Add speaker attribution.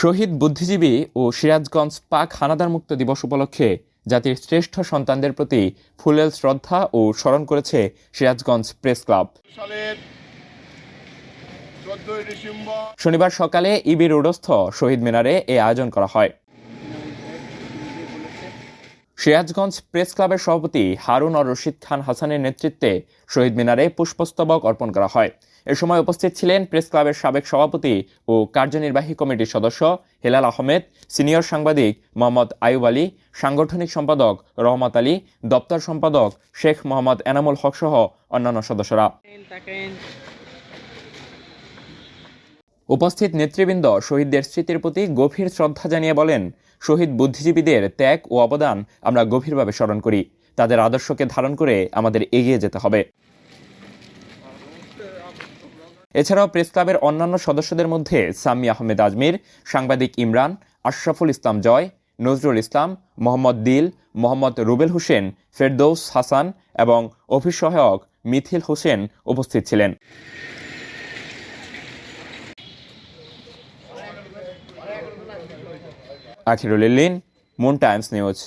Speaker 1: শহীদ বুদ্ধিজীবী ও সিরাজগঞ্জ পাক হানাদার মুক্ত দিবস উপলক্ষে জাতির শ্রেষ্ঠ সন্তানদের প্রতি ফুলেল শ্রদ্ধা ও স্মরণ করেছে সিরাজগঞ্জ প্রেস ক্লাব। শনিবার সকালে ইবি রোডস্থ শহীদ মিনারে এ আয়োজন করা হয়। সিরাজগঞ্জ প্রেস ক্লাবের সভাপতি হারুন আর রশিদ খান হাসানের নেতৃত্বে শহীদ মিনারে পুষ্পস্তবক অর্পণ করা হয়। এ সময় উপস্থিত ছিলেন প্রেস ক্লাবের সাবেক সভাপতি ও কার্যনির্বাহী কমিটির সদস্য হেলাল আহমেদ, সিনিয়র সাংবাদিক মোহাম্মদ আয়ুব আলী, সাংগঠনিক সম্পাদক রহমত আলী, দপ্তর সম্পাদক শেখ মোহাম্মদ এনামুল হক সহ অন্যান্য সদস্যরা। উপস্থিত নেতৃবৃন্দ শহীদদের স্মৃতির প্রতি গভীর শ্রদ্ধা জানিয়ে বলেন শহীদ বুদ্ধিজীবীদের ত্যাগ ও অবদান আমরা গভীরভাবে স্মরণ করি। তাদের আদর্শকে ধারণ করে আমাদের এগিয়ে যেতে হবে। এছাড়াও প্রেস ক্লাবের অন্যান্য সদস্যদের মধ্যে সামি আহমেদ আজমির, সাংবাদিক ইমরান, আশরাফুল ইসলাম জয়, নজরুল ইসলাম, মোহাম্মদ দিল, মোহাম্মদ রুবেল হোসেন, ফেরদৌস হাসান এবং অফিস সহায়ক মিথিল হোসেন উপস্থিত ছিলেন। আখিরুল ইল্লিন মুন টাইমস নিউজ